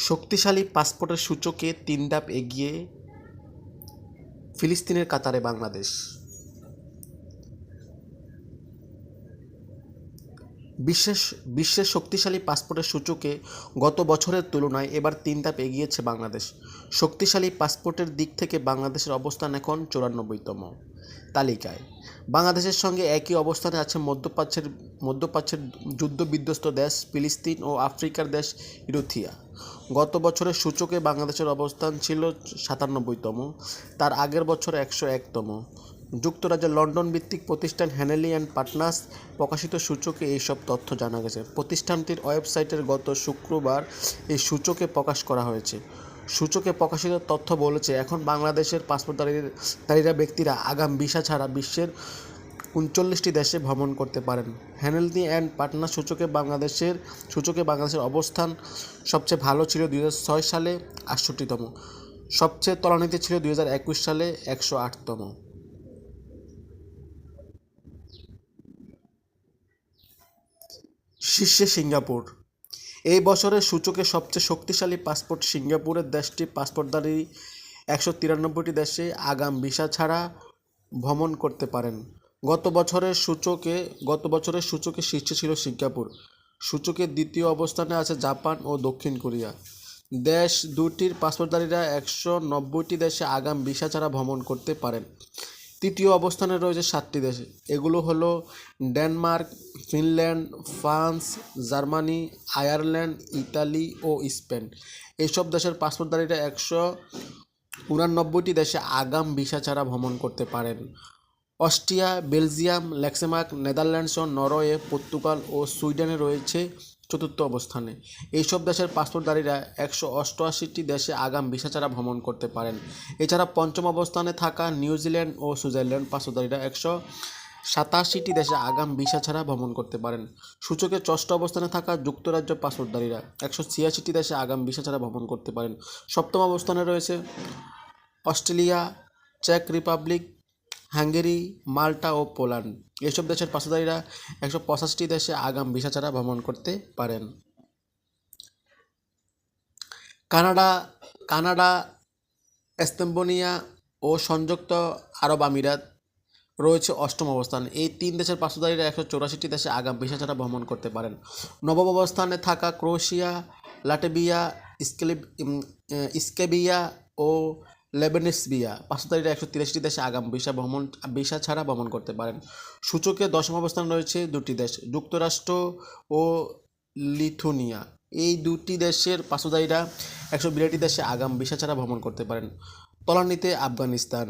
শক্তিশালী পাসপোর্টের সূচকে তিন ধাপ এগিয়ে ফিলিস্তিনের কাতারে বাংলাদেশ। বিশ্বের বিশ্বের শক্তিশালী পাসপোর্টের সূচকে গত বছরের তুলনায় এবার তিন ধাপ এগিয়েছে বাংলাদেশ। শক্তিশালী পাসপোর্টের দিক থেকে বাংলাদেশের অবস্থান এখন চুরানব্বইতম তালিকায়। বাংলাদেশের সঙ্গে একই অবস্থানে আছে মধ্যপ্রাচ্যের মধ্যপ্রাচ্যের যুদ্ধবিধ্বস্ত দেশ ফিলিস্তিন ও আফ্রিকার দেশ ইরুথিয়া। গত বছরের সূচকে বাংলাদেশের অবস্থান ছিল সাতানব্বইতম, তার আগের বছর একশো একতম। যুক্তরাজ্যের লন্ডন ভিত্তিক প্রতিষ্ঠান হ্যানেলি অ্যান্ড পার্টনার্স প্রকাশিত সূচকে এইসব তথ্য জানা গেছে। প্রতিষ্ঠানটির ওয়েবসাইটের গত শুক্রবার এই সূচকে প্রকাশ করা হয়েছে। সূচকে প্রকাশিত তথ্য বলেছে, এখন বাংলাদেশের পাসপোর্টধারীরা ব্যক্তিরা আগাম ভিসা ছাড়া বিশ্বের উনচল্লিশটি দেশে ভ্রমণ করতে পারেন। হ্যানেলনি অ্যান্ড পার্টনার সূচকে বাংলাদেশের সূচকে বাংলাদেশের অবস্থান সবচেয়ে ভালো ছিল দুই সালে আটষট্টিতম। সবচেয়ে তলানিতে ছিল দুই সালে একশো আটতম। শীর্ষে সিঙ্গাপুর। এই বছরের সূচকে সবচেয়ে শক্তিশালী পাসপোর্ট সিঙ্গাপুরের দেশটি। পাসপোর্টধারী একশো তিরানব্বইটি দেশে আগাম ভিসা ছাড়া ভ্রমণ করতে পারেন। গত বছরের সূচকে, গত বছরের সূচকে শীর্ষে ছিল সিঙ্গাপুর। সূচকের দ্বিতীয় অবস্থানে আছে জাপান ও দক্ষিণ কোরিয়া। দেশ দুটির পাসপোর্টধারীরা একশো নব্বইটি দেশে আগাম ভিসা ছাড়া ভ্রমণ করতে পারেন। তৃতীয় অবস্থানে রয়েছে সাতটি দেশ। এগুলো হলো Denmark, Finland, France, Germany, Ireland, Italy ও স্পেন। এইসব দেশের পাসপোর্টধারীরা একশো উনানব্বইটি দেশে আগাম ভিসা ছাড়া ভ্রমণ করতে পারেন। অস্ট্রিয়া, বেলজিয়াম, লেক্সেমার্ক, নেদারল্যান্ডস ও নরওয়ে, পর্তুগাল ও সুইডেনে রয়েছে চতুর্থ অবস্থানে। এইসব দেশের পাসপোর্টধারীরা একশো অষ্টআশিটি দেশে আগাম ভিসা ছাড়া ভ্রমণ করতে পারেন। এছাড়া পঞ্চম অবস্থানে থাকা নিউজিল্যান্ড ও সুইজারল্যান্ড পাসপোর্টধারীরা একশো সাতাশিটি দেশে আগাম ভিসা ছাড়া ভ্রমণ করতে পারেন। সূচকে ষষ্ঠ অবস্থানে থাকা যুক্তরাজ্য পাসপোর্টধারীরা একশো ছিয়াশিটি দেশে আগাম ভিসা ছাড়া ভ্রমণ করতে পারেন। সপ্তম অবস্থানে রয়েছে অস্ট্রেলিয়া, চেক রিপাবলিক হাঙ্গেরি, মাল্টা ও পোল্যান্ড। এসব দেশের পাসপোর্টধারীরা একশো পঁচাশিটি দেশে আগাম ভিসা ছাড়া ভ্রমণ করতে পারেন। কানাডা কানাডা, এস্তম্বোনিয়া ও সংযুক্ত আরব আমিরাত রয়েছে অষ্টম অবস্থান। এই তিন দেশের পাসপোর্টধারীরা একশো চৌরাশিটি দেশে আগাম ভিসা ছাড়া ভ্রমণ করতে পারেন। নবম অবস্থানে থাকা ক্রোয়েশিয়া, লাটভিয়া স্কেলি স্কেবিয়া ও লেবেনিসবিয়া পাসপোর্টধারীরা একশো তিরাশিটি দেশে আগাম ভিসা ভ্রমণ, ভিসা ছাড়া ভ্রমণ করতে পারেন। সূচকে দশম অবস্থান রয়েছে দুটি দেশ, যুক্তরাষ্ট্র ও লিথুনিয়া। এই দুটি দেশের পাসপোর্টধারীরা একশো বিরাটি দেশে আগাম ভিসা ছাড়া ভ্রমণ করতে পারেন। তলানিতে আফগানিস্তান।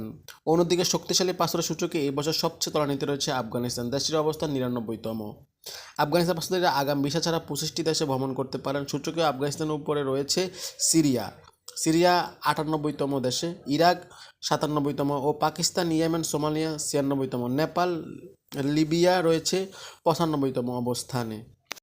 অন্যদিকে শক্তিশালী পাসপোর্টের সূচকে এই বছর সবচেয়ে তলানিতে রয়েছে আফগানিস্তান। দেশটির অবস্থান নিরানব্বইতম। আফগানিস্তান পাসপোর্টধারীরা আগাম ভিসা ছাড়া পঁচিশটি দেশে ভ্রমণ করতে পারেন। সূচকে আফগানিস্তানের উপরে রয়েছে সিরিয়া। সিরিয়া আটানব্বইতম দেশে, ইরাক সাতানব্বইতম ও পাকিস্তান, ইয়েমেন, সোমালিয়া ছিয়ানব্বইতম, নেপাল, লিবিয়া রয়েছে পঁচানব্বইতম অবস্থানে।